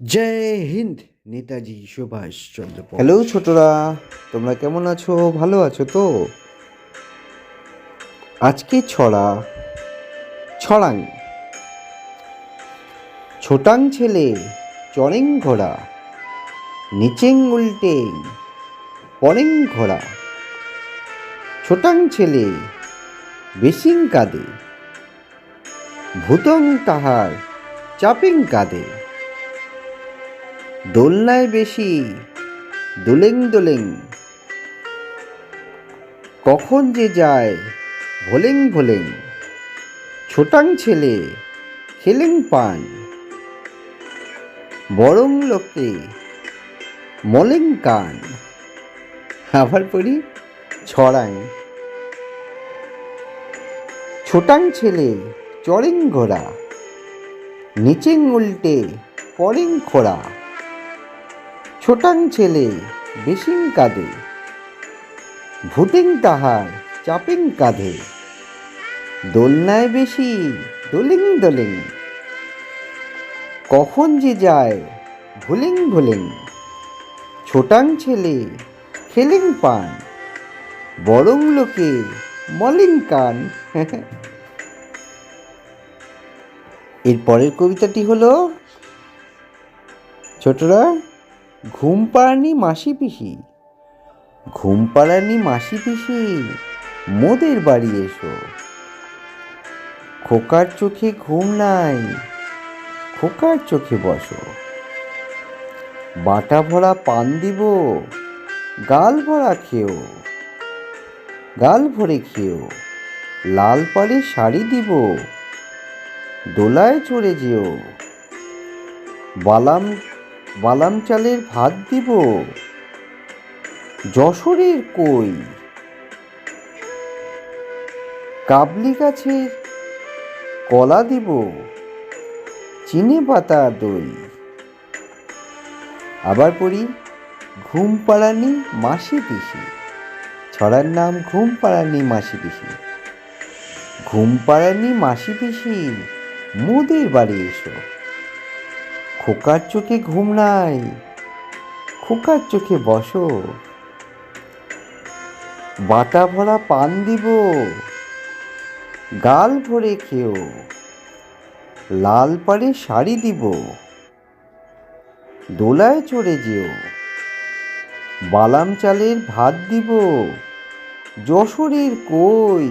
জয় Hind, Netaji Subhas Chandra Bose. Hello ছোটরা, তোমরা কেমন আছো? ভালো আছো তো? আজকে ছড়া, ছড়াং। ছোটাং ছেলে, চড়েং ঘোড়া, নিচেং উল্টেং, পরেং ঘোড়া। ছোটাং ছেলে বেসিং কাঁদে, ভূতং তাহার চাপিং কাঁদে। দোলনায় বেশি দোলেং দোলেং। কখন যে যায় ভোলেং ভোলেং। ছোটাং ছেলে খেলেং পান। বরং লোকে মলেং কান। আবার পড়ি ছড়াং। ছোটাং ছেলে চড়েং ঘোড়া। নিচেং উল্টে পরেং খোড়া। ছোটাং ছেলে বেশিং কাঁধে ভুটিং তাহার চাপিং কাঁধে। দোলনায় বেশি দোলিং দোলেং, কখন যে যায় ভুলিং ভুলেং। ছোটাং ছেলে খেলেং পান, বরং লোকে মলিং কান। এর পরের কবিতাটি হলো, ছোটরা ঘুম পাড়ানি মাসি পিসি। ঘুম পাড়ানি মাসি পিসি, মোদের বাড়ি এসো। খোকার চোখে ঘুম নাই, খোকার চোখে বসো। বাটা ভরা পান দিব, গাল ভরা খেও। গাল ভরে খেও, লাল পাড়ে শাড়ি দিব, দোলায় চড়ে যেও। বালাম বালাম চালের ভাত দিব। যশোরের কই? কাবলি গাছের কলা দিব। চিনে পাতা দই। আবার পড়ি ঘুম পাড়ানি মাসি পিসি ছড়ার নাম ঘুম পাড়ানি মাসি পিসি ঘুম পাড়ানি মাসি পিসি মোদের বাড়ি এসো। খোকার চোখে ঘুম নাই, খোকার চোখে বসো। বাটা ভরা পান দিব, গাল ভরে খেও। লাল পাড়ে শাড়ি দিব, দোলায় চড়ে যেও। বালাম চালের ভাত দিব, যশোরের কই।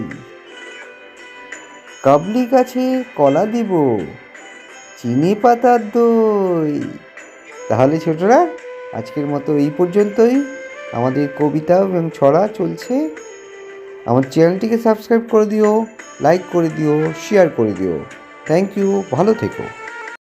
কাবলি গাছে কলা দিব চিনি পাতার দই। তাহলে ছোটরা, আজকের মতো এই পর্যন্তই। আমাদের কবিতা এবং ছড়া চলছে। আমার চ্যানেলটিকে সাবস্ক্রাইব করে দিও, লাইক করে দিও, শেয়ার করে দিও। থ্যাংক ইউ, ভালো থেকো।